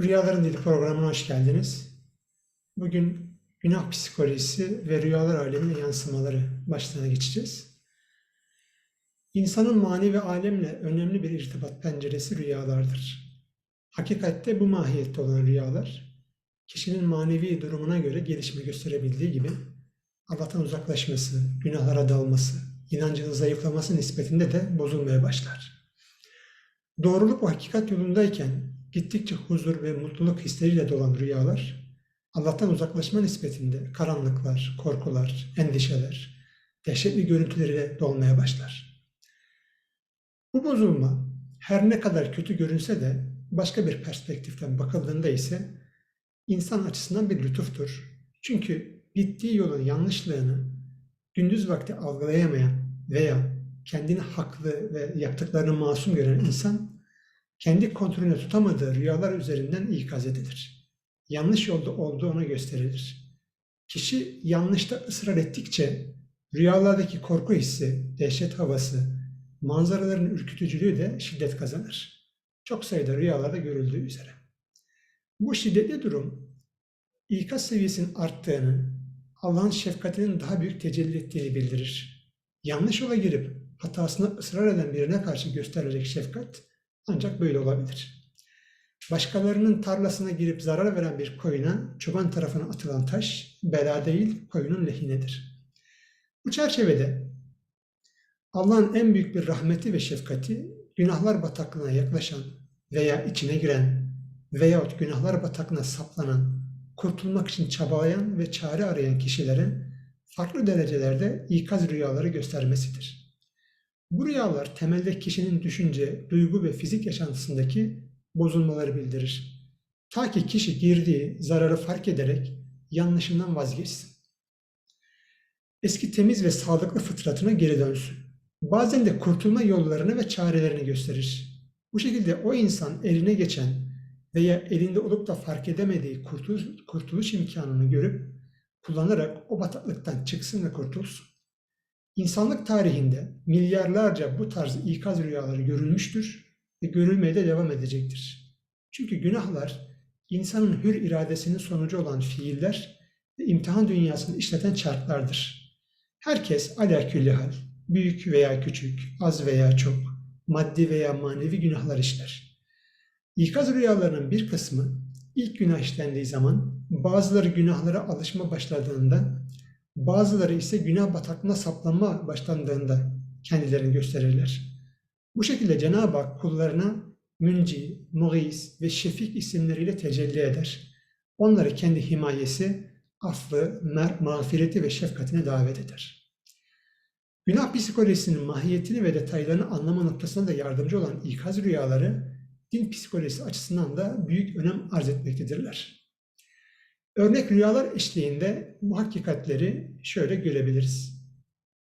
Rüyaların Dili programına hoş geldiniz. Bugün günah psikolojisi ve rüyalar alemine yansımaları başlığına geçeceğiz. İnsanın manevi alemle önemli bir irtibat penceresi rüyalardır. Hakikatte bu mahiyette olan rüyalar, kişinin manevi durumuna göre gelişme gösterebildiği gibi Allah'tan uzaklaşması, günahlara dalması, inancının zayıflaması nispetinde de bozulmaya başlar. Doğruluk ve hakikat yolundayken gittikçe huzur ve mutluluk hisleriyle dolan rüyalar, Allah'tan uzaklaşma nispetinde karanlıklar, korkular, endişeler, dehşetli görüntüleriyle dolmaya başlar. Bu bozulma her ne kadar kötü görünse de başka bir perspektiften bakıldığında ise insan açısından bir lütuftur. Çünkü gittiği yolun yanlışlığını gündüz vakti algılayamayan veya kendini haklı ve yaptıklarını masum gören insan kendi kontrolüne tutamadığı rüyalar üzerinden ikaz edilir. Yanlış yolda olduğu ona gösterilir. Kişi yanlışta ısrar ettikçe rüyalardaki korku hissi, dehşet havası, manzaraların ürkütücülüğü de şiddet kazanır. Çok sayıda rüyalarda görüldüğü üzere. Bu şiddetli durum ikaz seviyesinin arttığını, Allah'ın şefkatinin daha büyük tecelli ettiğini bildirir. Yanlış yola girip hatasına ısrar eden birine karşı gösterilecek şefkat ancak böyle olabilir. Başkalarının tarlasına girip zarar veren bir koyuna çoban tarafına atılan taş bela değil koyunun lehinedir. Bu çerçevede Allah'ın en büyük bir rahmeti ve şefkati günahlar bataklığına yaklaşan veya içine giren veyahut günahlar bataklığına saplanan, kurtulmak için çabalayan ve çare arayan kişilerin farklı derecelerde ikaz rüyaları göstermesidir. Bu rüyalar temelde kişinin düşünce, duygu ve fizik yaşantısındaki bozulmaları bildirir. Ta ki kişi girdiği zararı fark ederek yanlışından vazgeçsin. Eski temiz ve sağlıklı fıtratına geri dönsün. Bazen de kurtulma yollarını ve çarelerini gösterir. Bu şekilde o insan eline geçen veya elinde olup da fark edemediği kurtuluş, kurtuluş imkanını görüp kullanarak o bataklıktan çıksın ve kurtulsun. İnsanlık tarihinde milyarlarca bu tarz ikaz rüyaları görülmüştür ve görülmeye de devam edecektir. Çünkü günahlar insanın hür iradesinin sonucu olan fiiller ve imtihan dünyasını işleten çarklardır. Herkes alakülli hal, büyük veya küçük, az veya çok, maddi veya manevi günahlar işler. İkaz rüyalarının bir kısmı ilk günah işlendiği zaman bazıları günahlara alışma başladığında bazıları ise günah bataklığına saplanma başlandığında kendilerini gösterirler. Bu şekilde Cenab-ı Hak kullarına Münci, Muğis ve Şefik isimleriyle tecelli eder. Onları kendi himayesi, affı, mağfireti ve şefkatine davet eder. Günah psikolojisinin mahiyetini ve detaylarını anlama noktasında da yardımcı olan ikaz rüyaları din psikolojisi açısından da büyük önem arz etmektedirler. Örnek rüyalar eşliğinde bu hakikatleri şöyle görebiliriz.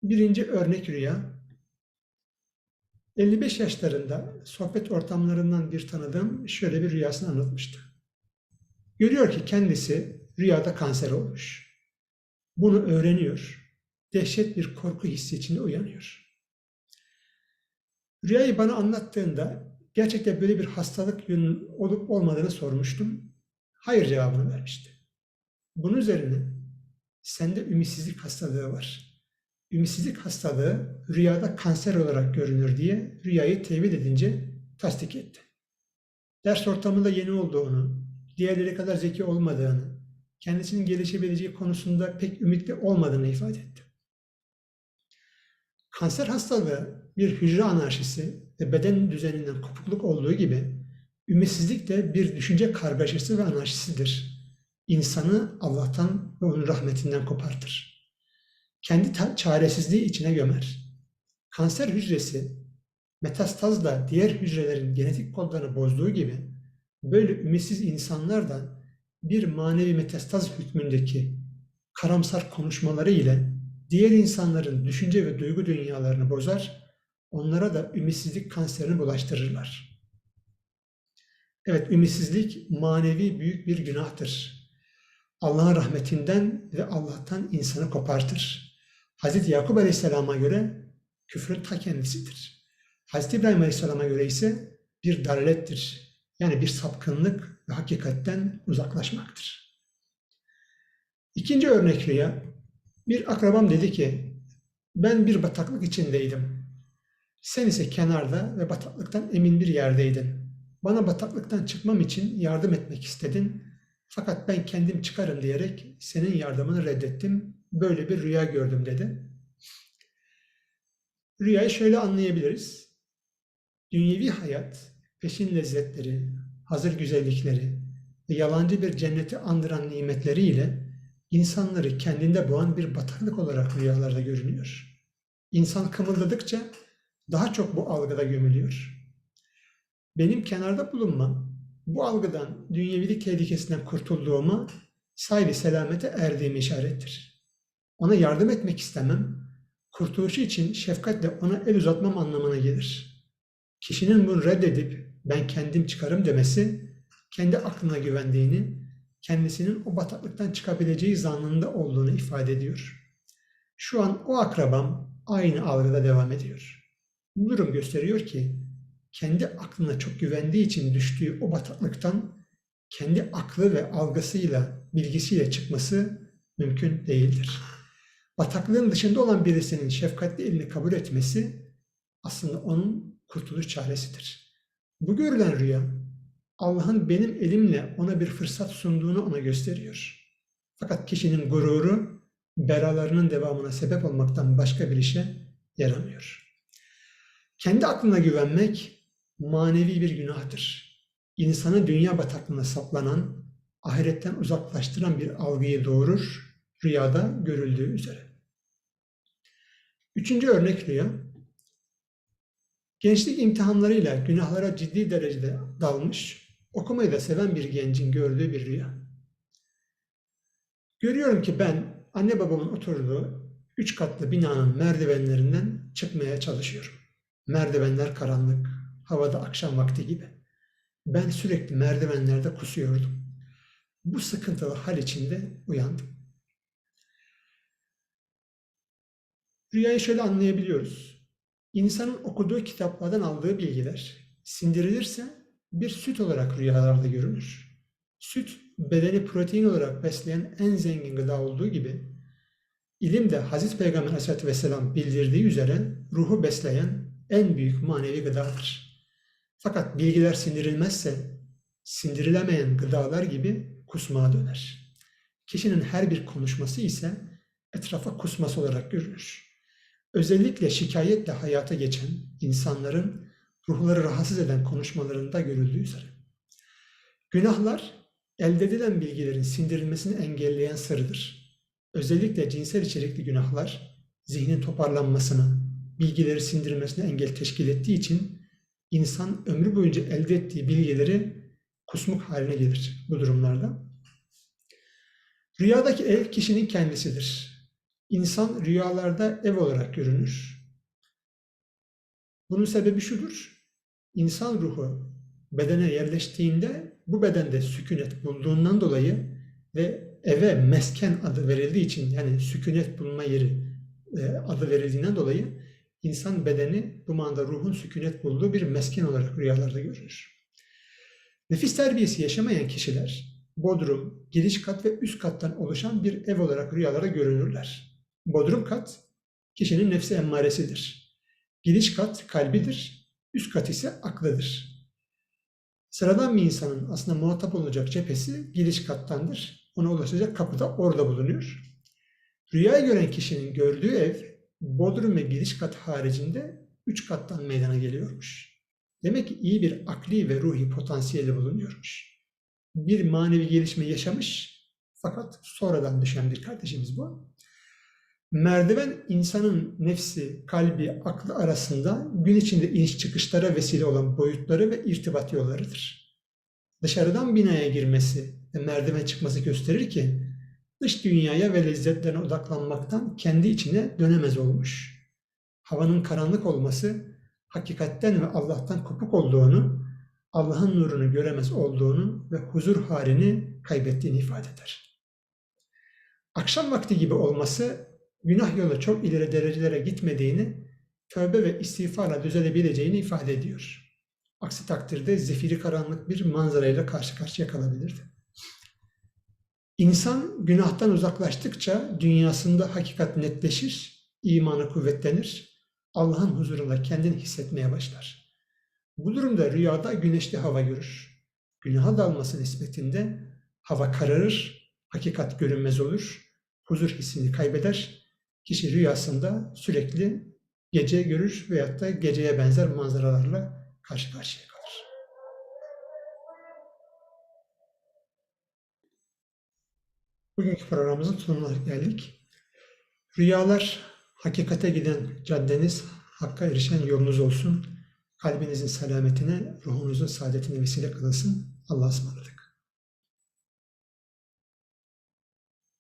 Birinci örnek rüya, 55 yaşlarında sohbet ortamlarından bir tanıdığım şöyle bir rüyasını anlatmıştı. Görüyor ki kendisi rüyada kanser olmuş. Bunu öğreniyor. Dehşet bir korku hissi içinde uyanıyor. Rüyayı bana anlattığında gerçekten böyle bir hastalık olup olmadığını sormuştum. Hayır cevabını vermişti. Bunun üzerine sende ümitsizlik hastalığı var. Ümitsizlik hastalığı rüyada kanser olarak görünür diye rüyayı tevil edince tasdik etti. Ders ortamında yeni olduğunu, diğerleri kadar zeki olmadığını, kendisinin gelişebileceği konusunda pek ümitli olmadığını ifade etti. Kanser hastalığı bir hücre anarşisi ve beden düzeninden kopukluk olduğu gibi ümitsizlik de bir düşünce kargaşası ve anarşisidir. İnsanı Allah'tan ve onun rahmetinden kopartır. Kendi çaresizliği içine gömer. Kanser hücresi metastazla diğer hücrelerin genetik kodlarını bozduğu gibi böyle ümitsiz insanlardan bir manevi metastaz hükmündeki karamsar konuşmaları ile diğer insanların düşünce ve duygu dünyalarını bozar, onlara da ümitsizlik kanserini bulaştırırlar. Evet, ümitsizlik manevi büyük bir günahtır. Allah'ın rahmetinden ve Allah'tan insanı kopartır. Hz. Yakup Aleyhisselam'a göre küfrün ta kendisidir. Hz. İbrahim Aleyhisselam'a göre ise bir dalalettir. Yani bir sapkınlık ve hakikatten uzaklaşmaktır. İkinci örnek rüya. Bir akrabam dedi ki, ben bir bataklık içindeydim. Sen ise kenarda ve bataklıktan emin bir yerdeydin. Bana bataklıktan çıkmam için yardım etmek istedin. Fakat ben kendim çıkarım diyerek senin yardımını reddettim. Böyle bir rüya gördüm dedi. Rüyayı şöyle anlayabiliriz. Dünyevi hayat, peşin lezzetleri, hazır güzellikleri ve yalancı bir cenneti andıran nimetleriyle insanları kendinde boğan bir bataklık olarak rüyalarda görünüyor. İnsan kımıldadıkça daha çok bu algıda gömülüyor. Benim kenarda bulunmam, bu algıdan, dünyevilik tehlikesinden kurtulduğuma, sahibi selamete erdiğimi işarettir. Ona yardım etmek istemem, kurtuluşu için şefkatle ona el uzatmam anlamına gelir. Kişinin bunu reddedip ben kendim çıkarım demesi, kendi aklına güvendiğini, kendisinin o bataklıktan çıkabileceği zannında olduğunu ifade ediyor. Şu an o akrabam aynı algıda devam ediyor. Bu durum gösteriyor ki kendi aklına çok güvendiği için düştüğü o bataklıktan kendi aklı ve algısıyla, bilgisiyle çıkması mümkün değildir. Bataklığın dışında olan birisinin şefkatli elini kabul etmesi aslında onun kurtuluş çaresidir. Bu görülen rüya Allah'ın benim elimle ona bir fırsat sunduğunu ona gösteriyor. Fakat kişinin gururu beralarının devamına sebep olmaktan başka bir işe yaramıyor. Kendi aklına güvenmek manevi bir günahtır. İnsanı dünya bataklığına saplanan, ahiretten uzaklaştıran bir algıyı doğurur, rüyada görüldüğü üzere. Üçüncü örnek rüya, gençlik imtihanlarıyla günahlara ciddi derecede dalmış, okumayı da seven bir gencin gördüğü bir rüya. Görüyorum ki ben anne babamın oturduğu üç katlı binanın merdivenlerinden çıkmaya çalışıyorum. Merdivenler karanlık, havada akşam vakti gibi. Ben sürekli merdivenlerde kusuyordum. Bu sıkıntılı hal içinde uyandım. Rüyayı şöyle anlayabiliyoruz. İnsanın okuduğu kitaplardan aldığı bilgiler sindirilirse bir süt olarak rüyalarda görünür. Süt bedeni protein olarak besleyen en zengin gıda olduğu gibi ilim de Hazreti Peygamber Aleyhisselatü Vesselam bildirdiği üzere ruhu besleyen en büyük manevi gıdadır. Fakat bilgiler sindirilmezse sindirilemeyen gıdalar gibi kusmağa döner. Kişinin her bir konuşması ise etrafa kusması olarak görülür. Özellikle şikayetle hayata geçen insanların ruhları rahatsız eden konuşmalarında görüldüğü üzere. Günahlar elde edilen bilgilerin sindirilmesini engelleyen sırdır. Özellikle cinsel içerikli günahlar zihnin toparlanmasına, bilgileri sindirmesine engel teşkil ettiği için insan ömrü boyunca elde ettiği bilgileri kusmuk haline gelir bu durumlarda. Rüyadaki ev kişinin kendisidir. İnsan rüyalarda ev olarak görünür. Bunun sebebi şudur. İnsan ruhu bedene yerleştiğinde bu bedende sükunet bulduğundan dolayı ve eve mesken adı verildiği için yani sükunet bulma yeri e, adı verildiğinden dolayı insan bedeni bu manada ruhun sükunet bulduğu bir mesken olarak rüyalarda görülür. Nefis terbiyesi yaşamayan kişiler bodrum, giriş kat ve üst kattan oluşan bir ev olarak rüyalarda görünürler. Bodrum kat kişinin nefsi emmaresidir. Giriş kat kalbidir, üst kat ise aklıdır. Sıradan bir insanın aslında muhatap olacak cephesi giriş kattandır. Ona ulaşacak kapı da orada bulunuyor. Rüyayı gören kişinin gördüğü ev bodrum ve giriş kat haricinde üç kattan meydana geliyormuş. Demek ki iyi bir akli ve ruhi potansiyeli bulunuyormuş. Bir manevi gelişme yaşamış fakat sonradan düşen bir kardeşimiz bu. Merdiven insanın nefsi, kalbi, aklı arasında gün içinde iniş çıkışlara vesile olan boyutları ve irtibat yollarıdır. Dışarıdan binaya girmesi ve merdiven çıkması gösterir ki dış dünyaya ve lezzetlerine odaklanmaktan kendi içine dönemez olmuş. Havanın karanlık olması hakikatten ve Allah'tan kopuk olduğunu, Allah'ın nurunu göremez olduğunu ve huzur halini kaybettiğini ifade eder. Akşam vakti gibi olması günah yolu çok ileri derecelere gitmediğini, tövbe ve istiğfarla düzelebileceğini ifade ediyor. Aksi takdirde zifiri karanlık bir manzarayla karşı karşıya kalabilirdi. İnsan günahtan uzaklaştıkça dünyasında hakikat netleşir, imanı kuvvetlenir, Allah'ın huzurunda kendini hissetmeye başlar. Bu durumda rüyada güneşli hava görür. Günaha dalması nispetinde hava kararır, hakikat görünmez olur, huzur hissini kaybeder. Kişi rüyasında sürekli gece görür veyahut da geceye benzer manzaralarla karşı karşıya kalır. Bugünkü programımızın sonuna geldik. Rüyalar hakikate giden caddeniz, hakka erişen yolunuz olsun. Kalbinizin selametine, ruhunuzun saadetine vesile kılınsın. Allah'a ısmarladık.